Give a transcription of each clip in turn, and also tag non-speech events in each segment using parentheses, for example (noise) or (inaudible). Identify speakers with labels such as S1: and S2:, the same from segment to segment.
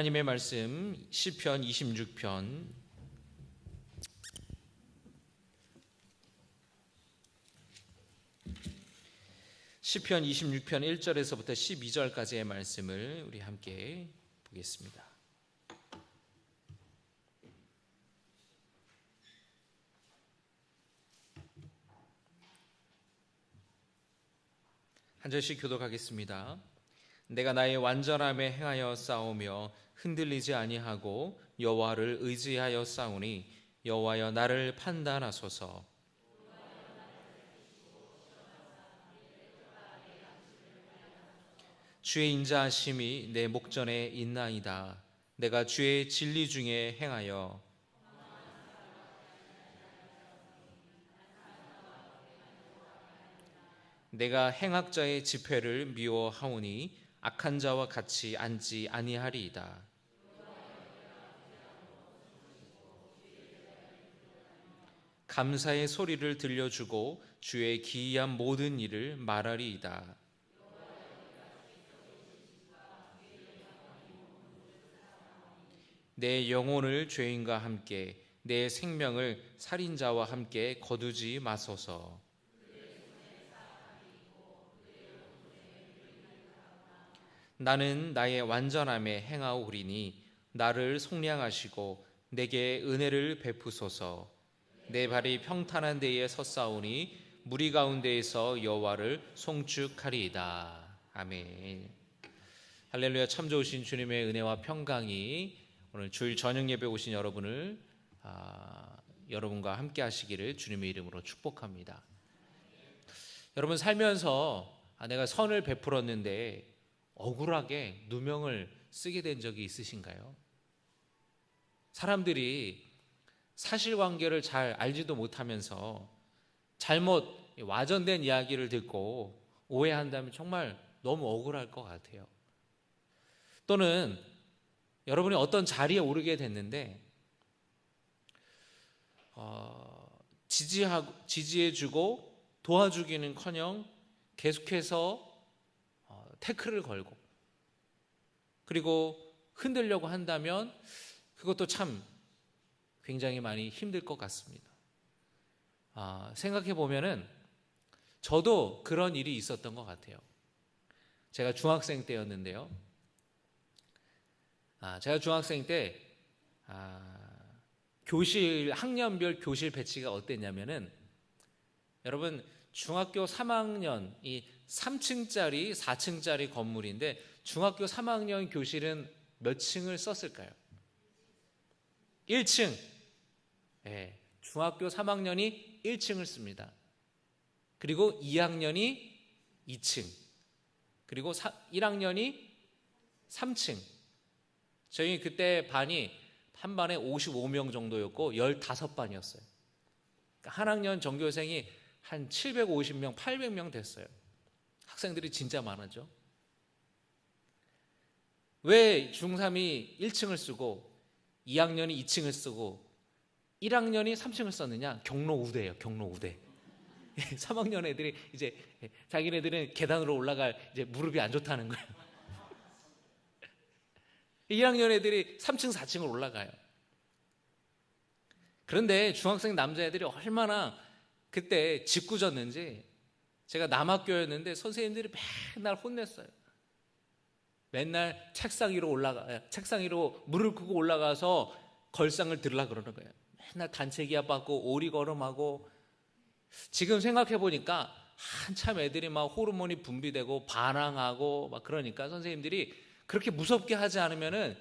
S1: 하나님의 말씀 시편 26편 시편 26편 1절에서부터 12절까지의 말씀을 우리 함께 보겠습니다. 한 절씩 교독하겠습니다. 내가 나의 완전함에 행하여 싸우며 흔들리지 아니하고 여호와를 의지하여 싸우니 여호와여 나를 판단하소서. 주의 인자하심이 내 목전에 있나이다. 내가 주의 진리 중에 행하여 내가 행악자의 집회를 미워하오니 악한 자와 같이 앉지 아니하리이다. 감사의 소리를 들려주고 주의 기이한 모든 일을 말하리이다. 내 영혼을 죄인과 함께 내 생명을 살인자와 함께 거두지 마소서. 나는 나의 완전함에 행하오리니 나를 속량하시고 내게 은혜를 베푸소서. 내 발이 평탄한 데에 섰사오니 무리 가운데에서 여호와를 송축하리이다. 아멘. 할렐루야 참 좋으신 주님의 은혜와 평강이 오늘 주일 저녁 예배 오신 여러분을 아, 여러분과 함께 하시기를 주님의 이름으로 축복합니다. 여러분 살면서 아, 내가 선을 베풀었는데 억울하게 누명을 쓰게 된 적이 있으신가요? 사람들이 사실관계를 잘 알지도 못하면서 잘못 와전된 이야기를 듣고 오해한다면 정말 너무 억울할 것 같아요. 또는 여러분이 어떤 자리에 오르게 됐는데 어, 지지하고 지지해주고 도와주기는커녕 계속해서 어, 태클을 걸고 그리고 흔들려고 한다면 그것도 참 굉장히 많이 힘들 것 같습니다. 아, 생각해 보면은 저도 그런 일이 있었던 것 같아요. 제가 중학생 때였는데요. 아, 제가 중학생 때 아, 교실 학년별 교실 배치가 어땠냐면은 여러분 중학교 3학년 이 3층짜리 4층짜리 건물인데 중학교 3학년 교실은 몇 층을 썼을까요? 1층. 예, 중학교 3학년이 1층을 씁니다. 그리고 2학년이 2층. 그리고 1학년이 3층. 저희 그때 반이 한 반에 55명 정도였고 15반이었어요. 그러니까 한 학년 전교생이 한 750명, 800명 됐어요. 학생들이 진짜 많았죠. 왜 중3이 1층을 쓰고 2학년이 2층을 쓰고 1학년이 3층을 썼느냐? 경로 우대예요. 경로 우대. 3학년 (laughs) 애들이 이제 자기네들은 계단으로 올라갈 이제 무릎이 안 좋다는 거예요. (laughs) 1학년 애들이 3층, 4층을 올라가요. 그런데 중학생 남자애들이 얼마나 그때 짓궂었는지 제가 남학교였는데 선생님들이 맨날 혼냈어요. 맨날 책상 위로 올라가, 책상 위로 물을 끄고 올라가서 걸상을 들으려 그러는 거예요. 맨날 단체기압 받고 오리 걸음하고 지금 생각해 보니까 한참 애들이 막 호르몬이 분비되고 반항하고 막 그러니까 선생님들이 그렇게 무섭게 하지 않으면은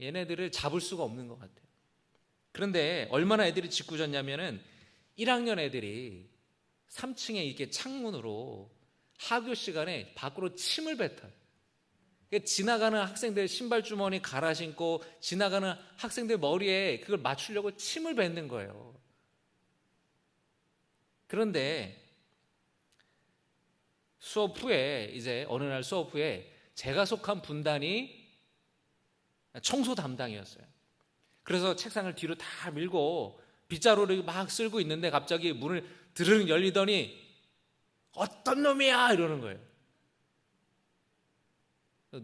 S1: 얘네들을 잡을 수가 없는 것 같아요. 그런데 얼마나 애들이 짓궂었냐면은 1학년 애들이 3층에 이렇게 창문으로 하교 시간에 밖으로 침을 뱉어요. 그러니까 지나가는 학생들 신발 주머니 갈아 신고 지나가는 학생들 머리에 그걸 맞추려고 침을 뱉는 거예요. 그런데 수업 후에 이제 어느 날 수업 후에 제가 속한 분단이 청소 담당이었어요. 그래서 책상을 뒤로 다 밀고 빗자루를 막 쓸고 있는데 갑자기 문을 드르륵 열리더니 어떤 놈이야 이러는 거예요.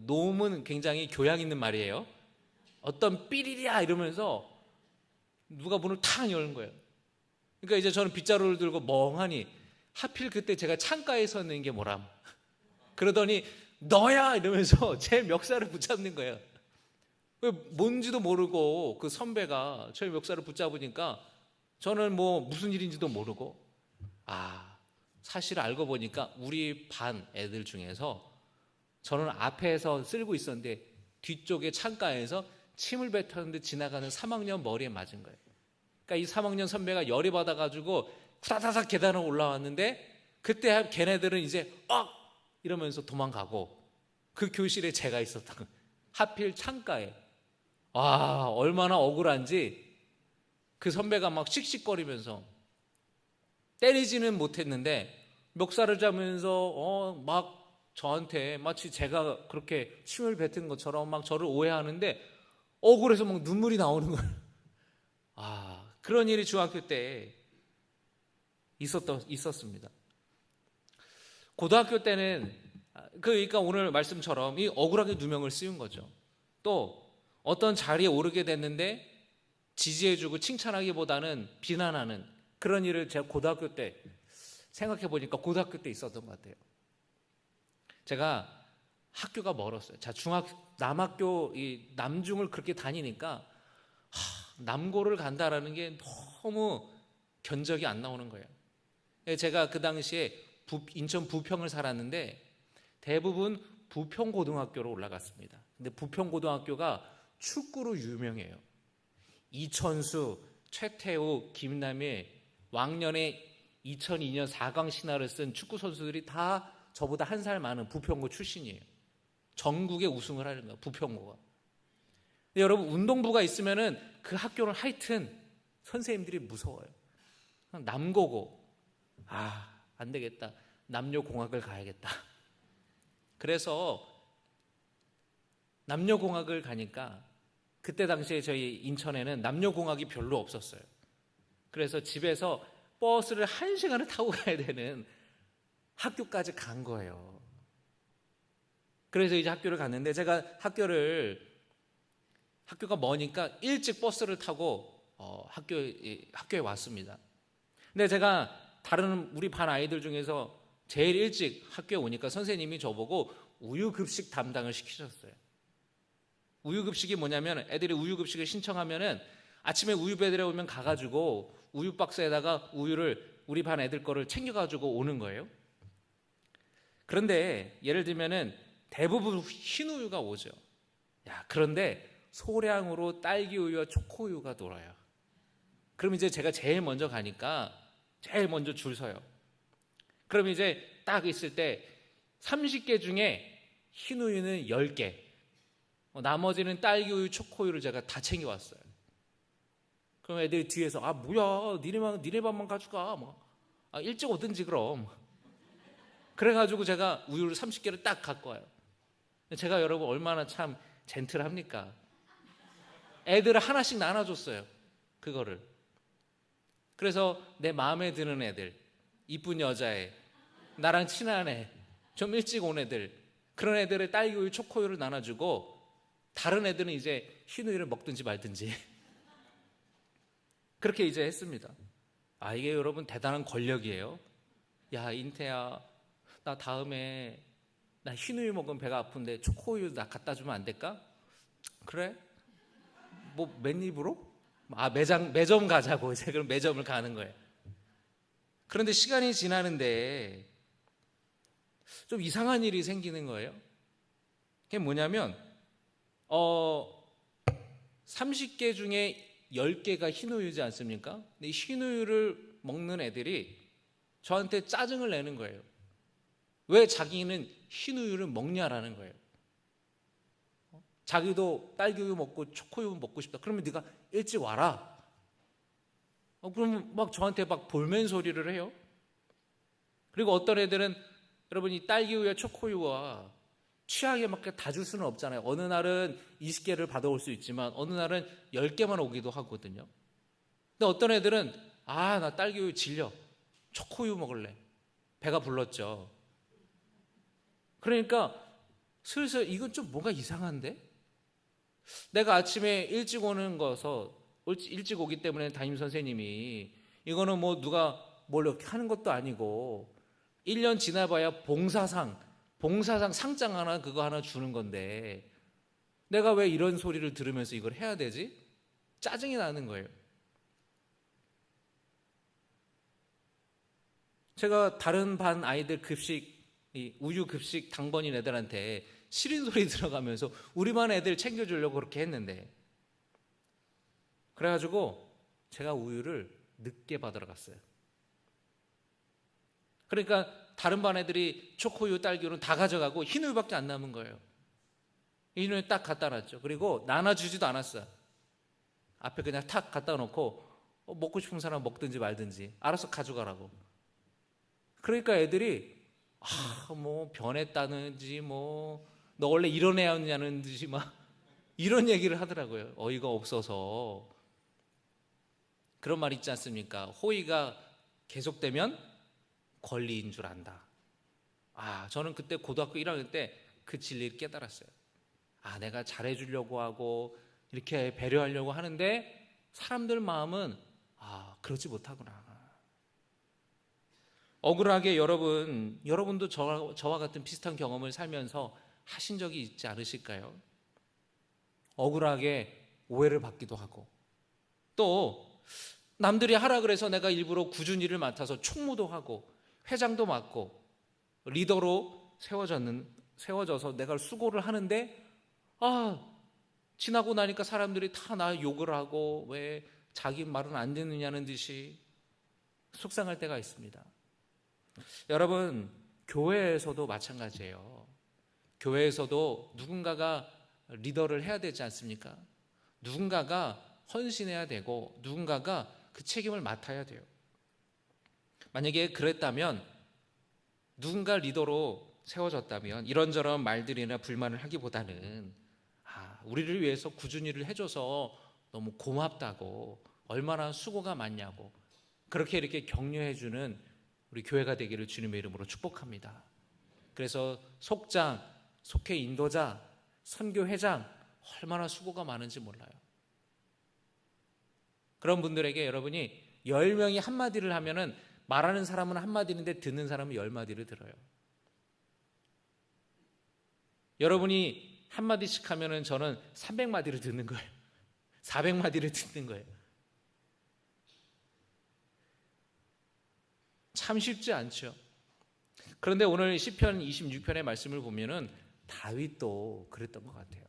S1: 놈은 굉장히 교양 있는 말이에요. 어떤 삐리리야 이러면서 누가 문을 탁 여는 거예요. 그러니까 이제 저는 빗자루를 들고 멍하니 하필 그때 제가 창가에 서 있는 게 뭐람. 그러더니 너야 이러면서 (laughs) 제 멱살을 붙잡는 거예요. 왜 뭔지도 모르고 그 선배가 저의 멱살을 붙잡으니까 저는 뭐 무슨 일인지도 모르고 아 사실 알고 보니까 우리 반 애들 중에서 저는 앞에서 쓸고 있었는데 뒤쪽에 창가에서 침을 뱉었는데 지나가는 3학년 머리에 맞은 거예요. 그러니까 이 3학년 선배가 열이 받아가지고 후다다닥 계단을 올라왔는데 그때 걔네들은 이제 어 이러면서 도망가고 그 교실에 제가 있었던. 하필 창가에 아 얼마나 억울한지 그 선배가 막 씩씩거리면서 때리지는 못했는데 멱살을 잡으면서 어 막 저한테 마치 제가 그렇게 침을 뱉은 것처럼 막 저를 오해하는데 억울해서 막 눈물이 나오는 거예요. 아 그런 일이 중학교 때 있었던 있었습니다. 고등학교 때는 그 그러니까 오늘 말씀처럼 이 억울하게 누명을 씌운 거죠. 또 어떤 자리에 오르게 됐는데 지지해주고 칭찬하기보다는 비난하는 그런 일을 제가 고등학교 때 생각해 보니까 고등학교 때 있었던 것 같아요. 제가 학교가 멀었어요. 자 중학 남학교 이 남중을 그렇게 다니니까 하, 남고를 간다라는 게 너무 견적이 안 나오는 거예요. 예, 제가 그 당시에 부, 인천 부평을 살았는데 대부분 부평 고등학교로 올라갔습니다. 근데 부평 고등학교가 축구로 유명해요. 이천수, 최태우, 김남일, 왕년에 2002년 4강 신화를 쓴 축구 선수들이 다 저보다 한 살 많은 부평고 출신이에요. 전국에 우승을 하는 거야, 부평고가. 여러분 운동부가 있으면은 그 학교는 하여튼 선생님들이 무서워요. 남고고 아, 안 되겠다. 남녀 공학을 가야겠다. 그래서 남녀 공학을 가니까 그때 당시에 저희 인천에는 남녀 공학이 별로 없었어요. 그래서 집에서 버스를 한 시간을 타고 가야 되는 학교까지 간 거예요. 그래서 이제 학교를 갔는데 제가 학교를 학교가 머니까 일찍 버스를 타고 어, 학교 학교에 왔습니다. 근데 제가 다른 우리 반 아이들 중에서 제일 일찍 학교에 오니까 선생님이 저보고 우유 급식 담당을 시키셨어요. 우유 급식이 뭐냐면 애들이 우유 급식을 신청하면은 아침에 우유 배달에 오면 가가지고 우유 박스에다가 우유를 우리 반 애들 거를 챙겨가지고 오는 거예요. 그런데 예를 들면은 대부분 흰 우유가 오죠. 야 그런데 소량으로 딸기 우유와 초코 우유가 돌아요. 그럼 이제 제가 제일 먼저 가니까 제일 먼저 줄 서요. 그럼 이제 딱 있을 때 30개 중에 흰 우유는 10개, 어, 나머지는 딸기 우유, 초코 우유를 제가 다 챙겨왔어요. 그럼 애들이 뒤에서 아 뭐야, 니네만 니네 밥만 가져가, 뭐 아, 일찍 오든지 그럼. 그래가지고 제가 우유를 30개를 딱 갖고 와요. 제가 여러분 얼마나 참 젠틀합니까? 애들을 하나씩 나눠줬어요. 그거를. 그래서 내 마음에 드는 애들, 이쁜 여자애, 나랑 친한 애, 좀 일찍 온 애들, 그런 애들의 딸기우유, 초코우유를 나눠주고 다른 애들은 이제 흰우유를 먹든지 말든지 (laughs) 그렇게 이제 했습니다. 아 이게 여러분 대단한 권력이에요. 야 인태야, 나 다음에 나 흰우유 먹으면 배가 아픈데 초코우유 나 갖다 주면 안 될까? 그래? 뭐 맨 입으로? 아 매장 매점 가자고 이제 그럼 매점을 가는 거예요. 그런데 시간이 지나는데 좀 이상한 일이 생기는 거예요. 그게 뭐냐면 어 30개 중에 10개가 흰우유지 않습니까? 근데 이 흰우유를 먹는 애들이 저한테 짜증을 내는 거예요. 왜 자기는 흰 우유를 먹냐라는 거예요. 자기도 딸기우유 먹고 초코우유 먹고 싶다. 그러면 네가 일찍 와라. 어, 그러면 막 저한테 막 볼멘 소리를 해요. 그리고 어떤 애들은 여러분 이 딸기우유와 초코우유와 취향에 맞게 다 줄 수는 없잖아요. 어느 날은 20개를 받아올 수 있지만 어느 날은 10개만 오기도 하거든요. 근데 어떤 애들은 아, 나 딸기우유 질려. 초코우유 먹을래. 배가 불렀죠. 그러니까 슬슬 이건 좀 뭔가 이상한데? 내가 아침에 일찍 오는 거서 일찍 오기 때문에 담임 선생님이 이거는 뭐 누가 뭘 이렇게 하는 것도 아니고 1년 지나봐야 봉사상, 봉사상 상장 하나 그거 하나 주는 건데 내가 왜 이런 소리를 들으면서 이걸 해야 되지? 짜증이 나는 거예요. 제가 다른 반 아이들 급식, 이 우유 급식 당번인 애들한테 싫은 소리 (laughs) 들어가면서 우리 반 애들 챙겨주려고 그렇게 했는데 그래가지고 제가 우유를 늦게 받으러 갔어요. 그러니까 다른 반 애들이 초코우유, 딸기우유는 다 가져가고 흰 우유밖에 안 남은 거예요. 흰우유 딱 갖다 놨죠. 그리고 나눠주지도 않았어요. 앞에 그냥 탁 갖다 놓고 어, 먹고 싶은 사람 먹든지 말든지 알아서 가져가라고. 그러니까 애들이 아, 뭐 변했다는지 뭐 너 원래 이런 애였냐는 듯이 막 이런 얘기를 하더라고요. 어이가 없어서 그런 말 있지 않습니까? 호의가 계속되면 권리인 줄 안다. 아, 저는 그때 고등학교 1학년 때 그 진리를 깨달았어요. 아, 내가 잘해주려고 하고 이렇게 배려하려고 하는데 사람들 마음은 아, 그러지 못하구나. 억울하게 여러분, 여러분도 저, 저와 같은 비슷한 경험을 살면서 하신 적이 있지 않으실까요? 억울하게 오해를 받기도 하고 또 남들이 하라 그래서 내가 일부러 굳은 일을 맡아서 총무도 하고 회장도 맡고 리더로 세워졌는 세워져서 내가 수고를 하는데 아 지나고 나니까 사람들이 다 나 욕을 하고 왜 자기 말은 안 듣느냐는 듯이 속상할 때가 있습니다. 여러분 교회에서도 마찬가지예요. 교회에서도 누군가가 리더를 해야 되지 않습니까? 누군가가 헌신해야 되고 누군가가 그 책임을 맡아야 돼요. 만약에 그랬다면 누군가 리더로 세워졌다면 이런저런 말들이나 불만을 하기보다는 아, 우리를 위해서 꾸준히 일을 해줘서 너무 고맙다고 얼마나 수고가 많냐고 그렇게 이렇게 격려해주는 우리 교회가 되기를 주님의 이름으로 축복합니다. 그래서 속장, 속회 인도자, 선교회장 얼마나 수고가 많은지 몰라요. 그런 분들에게 여러분이 열 명이 한마디를 하면은 말하는 사람은 한마디인데 듣는 사람은 열 마디를 들어요. 여러분이 한마디씩 하면은 저는 300마디를 듣는 거예요. 400마디를 듣는 거예요. 참 쉽지 않죠. 그런데 오늘 시편 26편의 말씀을 보면은 다윗도 그랬던 것 같아요.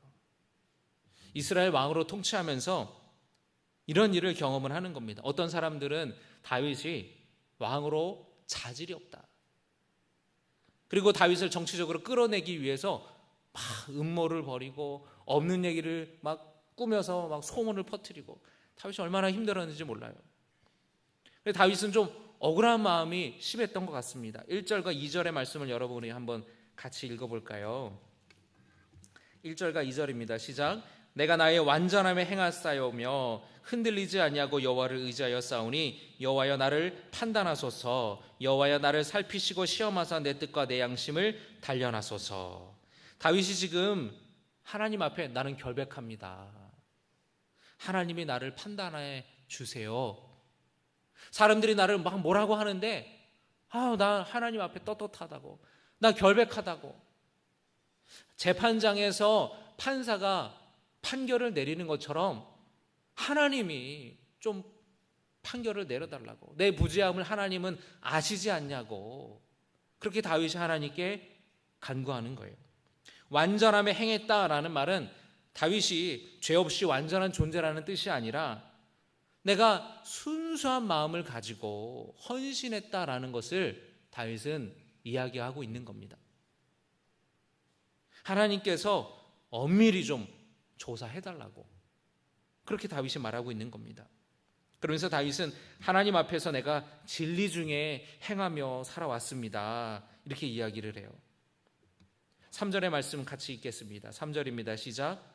S1: 이스라엘 왕으로 통치하면서 이런 일을 경험을 하는 겁니다. 어떤 사람들은 다윗이 왕으로 자질이 없다. 그리고 다윗을 정치적으로 끌어내기 위해서 막 음모를 벌이고 없는 얘기를 막 꾸며서 막 소문을 퍼뜨리고 다윗이 얼마나 힘들었는지 몰라요. 다윗은 좀 억울한 마음이 심했던 것 같습니다. 1절과 2절의 말씀을 여러분이 한번 같이 읽어볼까요? 1절과 2절입니다. 시작. 내가 나의 완전함에 행하사오며 흔들리지 아니하고 여호와를 의지하여 싸우니 여호와여 나를 판단하소서 여호와여 나를 살피시고 시험하사 내 뜻과 내 양심을 단련하소서 다윗이 지금 하나님 앞에 나는 결백합니다 하나님이 나를 판단해 주세요 사람들이 나를 막 뭐라고 하는데 아, 나 하나님 앞에 떳떳하다고 나 결백하다고 재판장에서 판사가 판결을 내리는 것처럼 하나님이 좀 판결을 내려달라고 내 무지함을 하나님은 아시지 않냐고 그렇게 다윗이 하나님께 간구하는 거예요. 완전함에 행했다라는 말은 다윗이 죄 없이 완전한 존재라는 뜻이 아니라 내가 순수한 마음을 가지고 헌신했다라는 것을 다윗은 이야기하고 있는 겁니다. 하나님께서 엄밀히 좀 조사해달라고 그렇게 다윗이 말하고 있는 겁니다. 그러면서 다윗은 하나님 앞에서 내가 진리 중에 행하며 살아왔습니다. 이렇게 이야기를 해요. 3절의 말씀 같이 읽겠습니다. 3절입니다. 시작.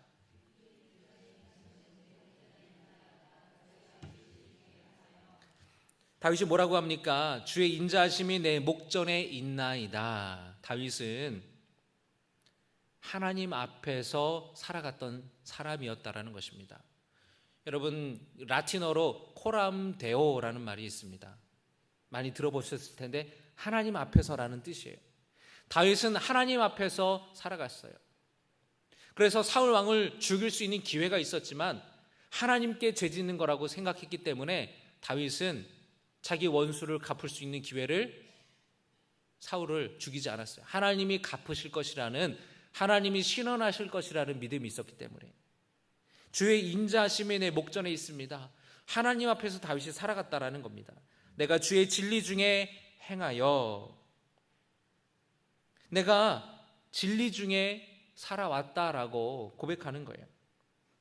S1: 다윗이 뭐라고 합니까? 주의 인자하심이 내 목전에 있나이다. 다윗은 하나님 앞에서 살아갔던 사람이었다라는 것입니다. 여러분 라틴어로 코람 데오라는 말이 있습니다. 많이 들어보셨을 텐데 하나님 앞에서라는 뜻이에요. 다윗은 하나님 앞에서 살아갔어요. 그래서 사울 왕을 죽일 수 있는 기회가 있었지만 하나님께 죄짓는 거라고 생각했기 때문에 다윗은 자기 원수를 갚을 수 있는 기회를 사울을 죽이지 않았어요. 하나님이 갚으실 것이라는 하나님이 신원하실 것이라는 믿음이 있었기 때문에 주의 인자심이 내 목전에 있습니다. 하나님 앞에서 다윗이 살아갔다라는 겁니다. 내가 주의 진리 중에 행하여 내가 진리 중에 살아왔다라고 고백하는 거예요.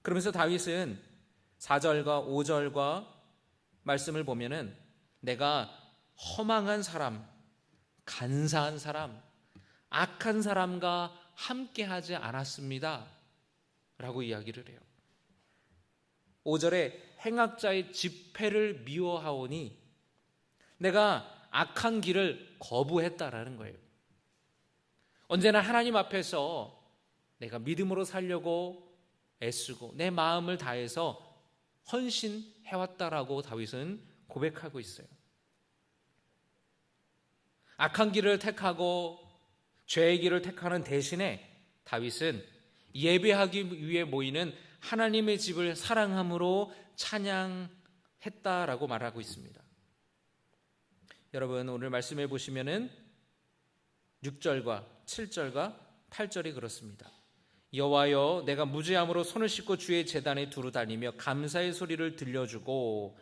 S1: 그러면서 다윗은 4절과 5절과 말씀을 보면은 내가 허망한 사람, 간사한 사람, 악한 사람과 함께 하지 않았습니다. 라고 이야기를 해요. 5절에 행악자의 집회를 미워하오니 내가 악한 길을 거부했다라는 거예요. 언제나 하나님 앞에서 내가 믿음으로 살려고 애쓰고 내 마음을 다해서 헌신해왔다라고 다윗은 고백하고 있어요. 악한 길을 택하고 죄의 길을 택하는 대신에 다윗은 예배하기 위해 모이는 하나님의 집을 사랑함으로 찬양했다라고 말하고 있습니다. 여러분 오늘 말씀해 보시면은 6절과 7절과 8절이 그렇습니다. 여호와여 내가 무죄함으로 손을 씻고 주의 제단에 두루 다니며 감사의 소리를 들려주고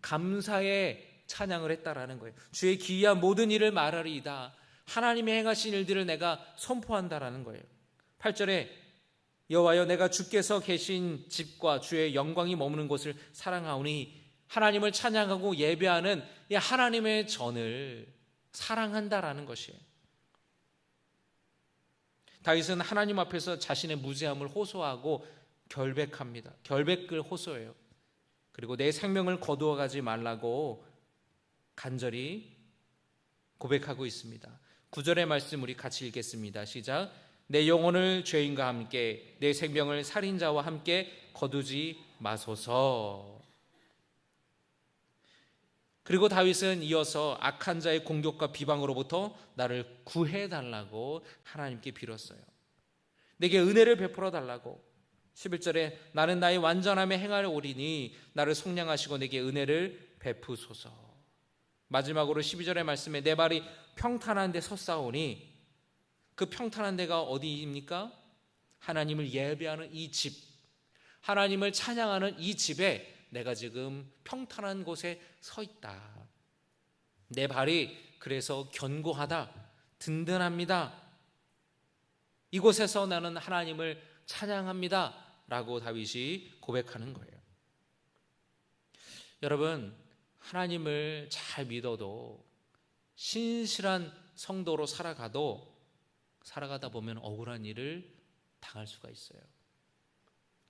S1: 감사의 찬양을 했다라는 거예요. 주의 기이한 모든 일을 말하리이다. 하나님의 행하신 일들을 내가 선포한다라는 거예요. 8절에 여호와여 내가 주께서 계신 집과 주의 영광이 머무는 곳을 사랑하오니 하나님을 찬양하고 예배하는 이 하나님의 전을 사랑한다라는 것이에요. 다윗은 하나님 앞에서 자신의 무죄함을 호소하고 결백합니다. 결백을 호소해요. 그리고 내 생명을 거두어 가지 말라고 간절히 고백하고 있습니다. 구절의 말씀 우리 같이 읽겠습니다. 시작. 내 영혼을 죄인과 함께 내 생명을 살인자와 함께 거두지 마소서. 그리고 다윗은 이어서 악한 자의 공격과 비방으로부터 나를 구해 달라고 하나님께 빌었어요. 내게 은혜를 베풀어 달라고. 11절에 나는 나의 완전함에 행하려 오리니 나를 속량하시고 내게 은혜를 베푸소서. 마지막으로 12절의 말씀에 내 발이 평탄한 데 섰사오니 그 평탄한 데가 어디입니까? 하나님을 예배하는 이 집, 하나님을 찬양하는 이 집에 내가 지금 평탄한 곳에 서 있다. 내 발이 그래서 견고하다, 든든합니다. 이곳에서 나는 하나님을 찬양합니다. 라고 다윗이 고백하는 거예요. 여러분, 하나님을 잘 믿어도 신실한 성도로 살아가도 살아가다 보면 억울한 일을 당할 수가 있어요.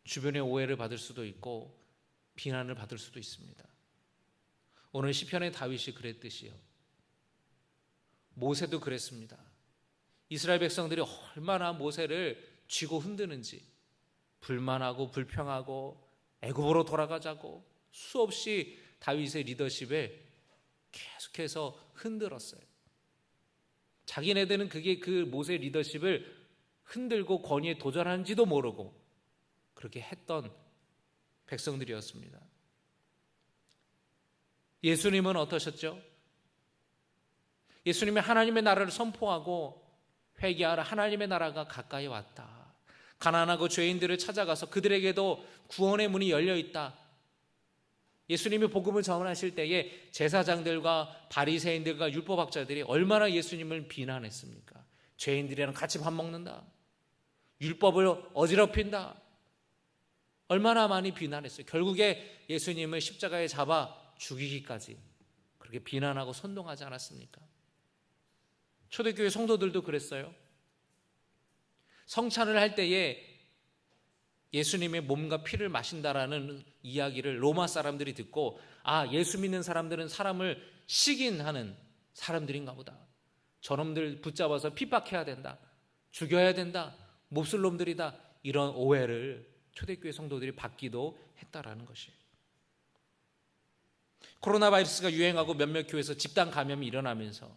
S1: 주변의 오해를 받을 수도 있고 비난을 받을 수도 있습니다. 오늘 시편의 다윗이 그랬듯이요. 모세도 그랬습니다. 이스라엘 백성들이 얼마나 모세를 쥐고 흔드는지 불만하고 불평하고 애굽으로 돌아가자고 수없이 다윗의 리더십에 계속해서 흔들었어요. 자기네들은 그게 그 모세 리더십을 흔들고 권위에 도전하는지도 모르고 그렇게 했던 백성들이었습니다. 예수님은 어떠셨죠? 예수님이 하나님의 나라를 선포하고 회개하라 하나님의 나라가 가까이 왔다. 가난하고 죄인들을 찾아가서 그들에게도 구원의 문이 열려 있다. 예수님이 복음을 전하실 때에 제사장들과 바리새인들과 율법학자들이 얼마나 예수님을 비난했습니까? 죄인들이랑 같이 밥 먹는다. 율법을 어지럽힌다. 얼마나 많이 비난했어요. 결국에 예수님을 십자가에 잡아 죽이기까지 그렇게 비난하고 선동하지 않았습니까? 초대교회 성도들도 그랬어요. 성찬을 할 때에 예수님의 몸과 피를 마신다라는 이야기를 로마 사람들이 듣고 아 예수 믿는 사람들은 사람을 식인하는 사람들인가 보다. 저놈들 붙잡아서 핍박해야 된다. 죽여야 된다. 몹쓸 놈들이다. 이런 오해를 초대교회 성도들이 받기도 했다라는 것이에요. 코로나 바이러스가 유행하고 몇몇 교회에서 집단 감염이 일어나면서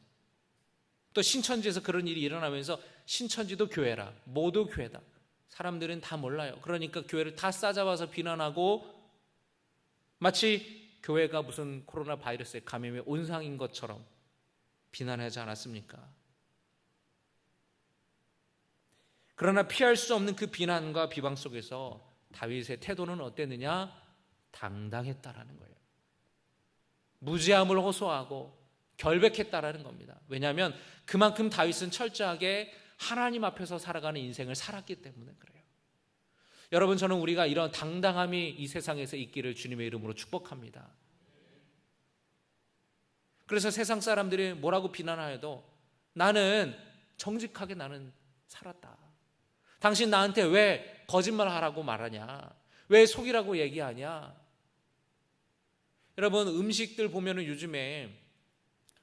S1: 또 신천지에서 그런 일이 일어나면서 신천지도 교회라 모두 교회다. 사람들은 다 몰라요. 그러니까 교회를 다 싸잡아서 비난하고 마치 교회가 무슨 코로나 바이러스의 감염의 온상인 것처럼 비난하지 않았습니까? 그러나 피할 수 없는 그 비난과 비방 속에서 다윗의 태도는 어땠느냐? 당당했다라는 거예요. 무지함을 호소하고 결백했다라는 겁니다. 왜냐하면 그만큼 다윗은 철저하게 하나님 앞에서 살아가는 인생을 살았기 때문에 그래요. 여러분 저는 우리가 이런 당당함이 이 세상에서 있기를 주님의 이름으로 축복합니다. 그래서 세상 사람들이 뭐라고 비난하여도 나는 정직하게 나는 살았다. 당신 나한테 왜 거짓말 하라고 말하냐? 왜 속이라고 얘기하냐? 여러분 음식들 보면은 요즘에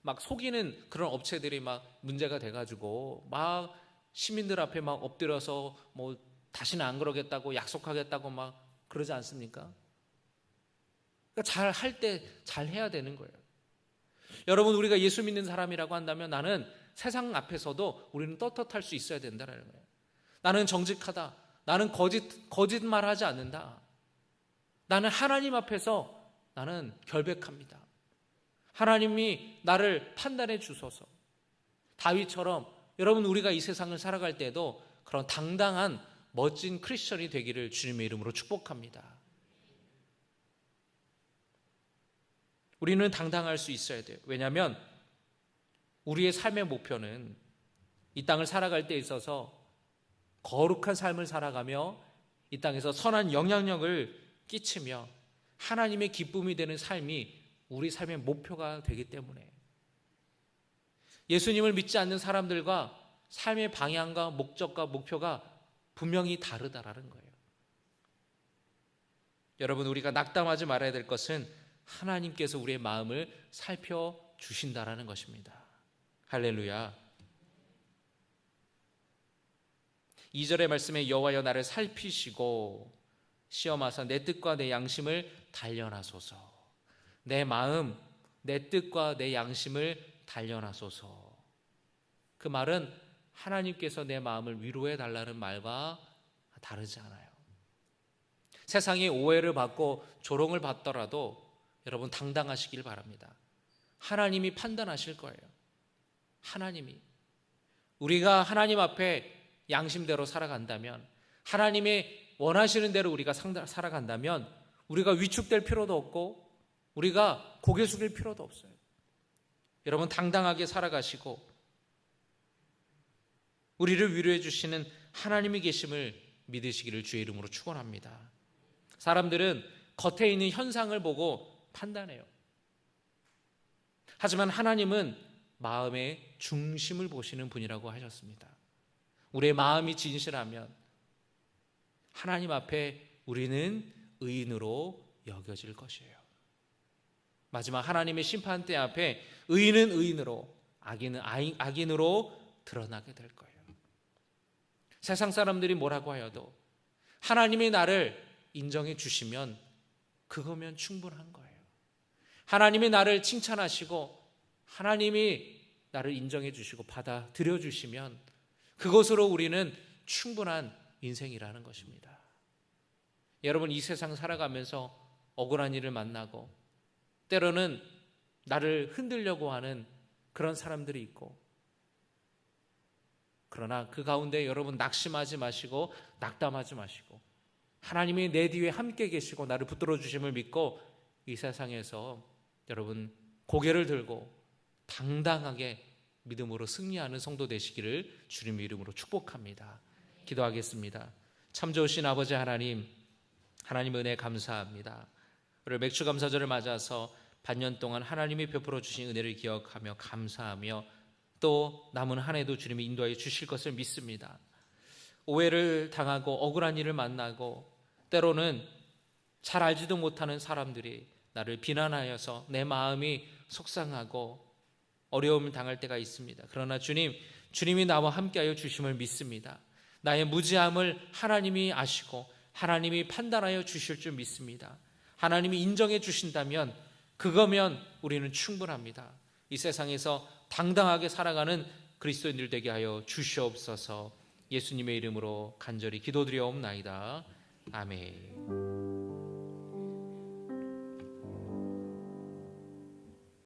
S1: 막 속이는 그런 업체들이 막 문제가 돼가지고 막 시민들 앞에 막 엎드려서 뭐 다시는 안 그러겠다고 약속하겠다고 막 그러지 않습니까? 그러니까 잘 할 때 잘 해야 되는 거예요. 여러분 우리가 예수 믿는 사람이라고 한다면 나는 세상 앞에서도 우리는 떳떳할 수 있어야 된다는 거예요. 나는 정직하다. 나는 거짓 거짓말하지 않는다. 나는 하나님 앞에서 나는 결백합니다. 하나님이 나를 판단해 주소서. 다윗처럼 여러분 우리가 이 세상을 살아갈 때도 그런 당당한 멋진 크리스천이 되기를 주님의 이름으로 축복합니다. 우리는 당당할 수 있어야 돼요. 왜냐하면 우리의 삶의 목표는 이 땅을 살아갈 때 있어서 거룩한 삶을 살아가며 이 땅에서 선한 영향력을 끼치며 하나님의 기쁨이 되는 삶이 우리 삶의 목표가 되기 때문에 예수님을 믿지 않는 사람들과 삶의 방향과 목적과 목표가 분명히 다르다라는 거예요. 여러분 우리가 낙담하지 말아야 될 것은 하나님께서 우리의 마음을 살펴 주신다라는 것입니다. 할렐루야. 2절의 말씀에 여호와여 나를 살피시고 시험하사 내 뜻과 내 양심을 단련하소서. 내 마음, 내 뜻과 내 양심을 단련하소서. 그 말은 하나님께서 내 마음을 위로해 달라는 말과 다르지 않아요. 세상이 오해를 받고 조롱을 받더라도 여러분 당당하시길 바랍니다. 하나님이 판단하실 거예요. 하나님이 우리가 하나님 앞에 양심대로 살아간다면 하나님의 원하시는 대로 우리가 살아간다면 우리가 위축될 필요도 없고 우리가 고개 숙일 필요도 없어요. 여러분 당당하게 살아가시고 우리를 위로해 주시는 하나님이 계심을 믿으시기를 주의 이름으로 축원합니다. 사람들은 겉에 있는 현상을 보고 판단해요. 하지만 하나님은 마음의 중심을 보시는 분이라고 하셨습니다. 우리의 마음이 진실하면 하나님 앞에 우리는 의인으로 여겨질 것이에요. 마지막 하나님의 심판 대 앞에 의인은 의인으로 악인은 악인으로 드러나게 될 거예요. 세상 사람들이 뭐라고 하여도 하나님이 나를 인정해 주시면 그거면 충분한 거예요. 하나님이 나를 칭찬하시고 하나님이 나를 인정해 주시고 받아들여 주시면 그것으로 우리는 충분한 인생이라는 것입니다. 여러분 이 세상 살아가면서 억울한 일을 만나고 때로는 나를 흔들려고 하는 그런 사람들이 있고 그러나 그 가운데 여러분 낙심하지 마시고 낙담하지 마시고 하나님이 내 뒤에 함께 계시고 나를 붙들어 주심을 믿고 이 세상에서 여러분 고개를 들고 당당하게 믿음으로 승리하는 성도 되시기를 주님의 이름으로 축복합니다. 기도하겠습니다. 참 좋으신 아버지 하나님, 하나님 은혜 감사합니다. 오늘 맥주 감사절을 맞아서 반년 동안 하나님이 베풀어 주신 은혜를 기억하며 감사하며 또 남은 한 해도 주님이 인도하여 주실 것을 믿습니다. 오해를 당하고 억울한 일을 만나고 때로는 잘 알지도 못하는 사람들이 나를 비난하여서 내 마음이 속상하고 어려움을 당할 때가 있습니다. 그러나 주님, 주님이 나와 함께하여 주심을 믿습니다. 나의 무지함을 하나님이 아시고 하나님이 판단하여 주실 줄 믿습니다. 하나님이 인정해 주신다면 그거면 우리는 충분합니다. 이 세상에서 당당하게 살아가는 그리스도인들 되게 하여 주시옵소서 예수님의 이름으로 간절히 기도드려옵나이다. 아멘.